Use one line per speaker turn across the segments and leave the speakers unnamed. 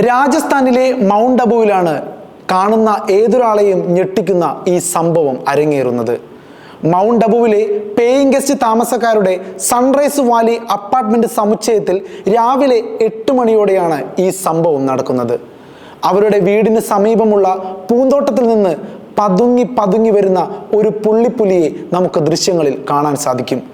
രാജസ്ഥാനിലെ മൗണ്ട് അബുവിലാണ് കാണുന്ന ഏതൊരാളെയും ഞെട്ടിക്കുന്ന ഈ സംഭവം അരങ്ങേറുന്നത്. മൗണ്ട് അബുവിലെ പേയിങ് ഗസ്റ്റ് താമസക്കാരുടെ സൺറൈസ് വാലി അപ്പാർട്ട്മെന്റ് സമുച്ചയത്തിൽ രാവിലെ എട്ട് മണിയോടെയാണ് ഈ സംഭവം നടക്കുന്നത്. അവരുടെ വീടിന് സമീപമുള്ള പൂന്തോട്ടത്തിൽ നിന്ന് പതുങ്ങി പതുങ്ങി വരുന്ന ഒരു പുള്ളിപ്പുലിയെ നമുക്ക് ദൃശ്യങ്ങളിൽ കാണാൻ സാധിക്കും.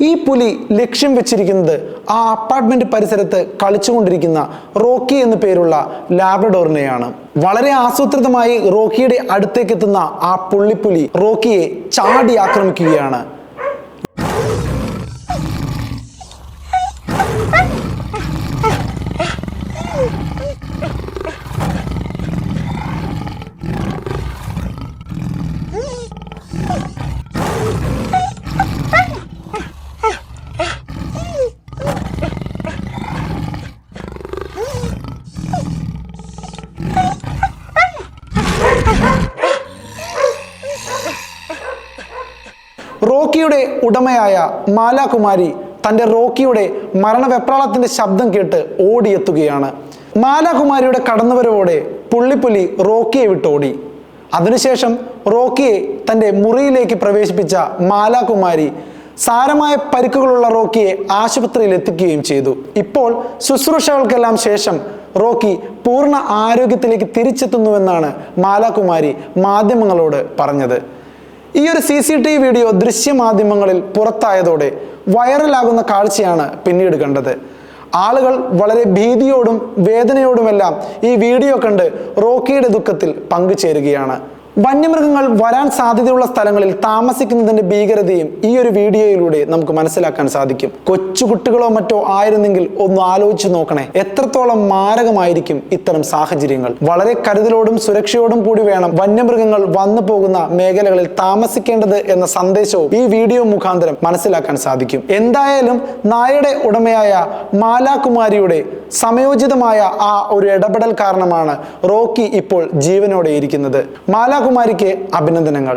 ഈ പുലി ലക്ഷ്യം വെച്ചിരിക്കുന്നത് ആ അപ്പാർട്ട്മെന്റ് പരിസരത്ത് കളിച്ചുകൊണ്ടിരിക്കുന്ന റോക്കി എന്നു പേരുള്ള ലാബ്രഡോറിനെയാണ്. വളരെ ആസൂത്രിതമായി റോക്കിയുടെ അടുത്തേക്ക് എത്തുന്ന ആ പുള്ളിപ്പുലി റോക്കിയെ ചാടി ആക്രമിക്കുകയാണ്. റോക്കിയുടെ ഉടമയായ മാലാകുമാരി തന്റെ റോക്കിയുടെ മരണവെപ്രാളത്തിന്റെ ശബ്ദം കേട്ട് ഓടിയെത്തുകയാണ്. മാലാകുമാരിയുടെ കടന്നുവരവോടെ പുള്ളിപ്പുലി റോക്കിയെ വിട്ടോടി. അതിനുശേഷം റോക്കിയെ തന്റെ മുറിയിലേക്ക് പ്രവേശിപ്പിച്ച മാലാകുമാരി സാരമായ പരിക്കുകളുള്ള റോക്കിയെ ആശുപത്രിയിൽ എത്തിക്കുകയും ചെയ്തു. ഇപ്പോൾ ശുശ്രൂഷകൾക്കെല്ലാം ശേഷം റോക്കി പൂർണ ആരോഗ്യത്തിലേക്ക് തിരിച്ചെത്തുന്നുവെന്നാണ് മാലാകുമാരി മാധ്യമങ്ങളോട് പറഞ്ഞത്. ഈ ഒരു C C T V video ദൃശ്യമാധ്യമങ്ങളിൽ പുറത്തായതോടെ വൈറലാകുന്ന കാഴ്ചയാണ് പിന്നീട് കണ്ടത്. ആളുകൾ വളരെ ഭീതിയോടും വേദനയോടുമെല്ലാം ഈ വീഡിയോ കണ്ട് റോക്കിയുടെ ദുഃഖത്തിൽ പങ്കുചേരുകയാണ്. വന്യമൃഗങ്ങൾ വരാൻ സാധ്യതയുള്ള സ്ഥലങ്ങളിൽ താമസിക്കുന്നതിന്റെ ഭീകരതയും ഈ ഒരു വീഡിയോയിലൂടെ നമുക്ക് മനസ്സിലാക്കാൻ സാധിക്കും. കൊച്ചുകുട്ടികളോ മറ്റോ ആയിരുന്നെങ്കിൽ ഒന്ന് ആലോചിച്ച് നോക്കണേ. എത്രത്തോളം മാരകമായിരിക്കും ഇത്തരം സാഹചര്യങ്ങൾ. വളരെ കരുതലോടും സുരക്ഷയോടും കൂടി വേണം വന്യമൃഗങ്ങൾ വന്നു പോകുന്ന മേഖലകളിൽ താമസിക്കേണ്ടത് എന്ന സന്ദേശവും ഈ വീഡിയോ മുഖാന്തരം മനസ്സിലാക്കാൻ സാധിക്കും. എന്തായാലും നായയുടെ ഉടമയായ മാലാകുമാരിയുടെ സമയോചിതമായ ആ ഒരു ഇടപെടൽ കാരണമാണ് റോക്കി ഇപ്പോൾ ജീവനോടെ ഇരിക്കുന്നത്. മാലാകുമാരിക്ക് അഭിനന്ദനങ്ങൾ.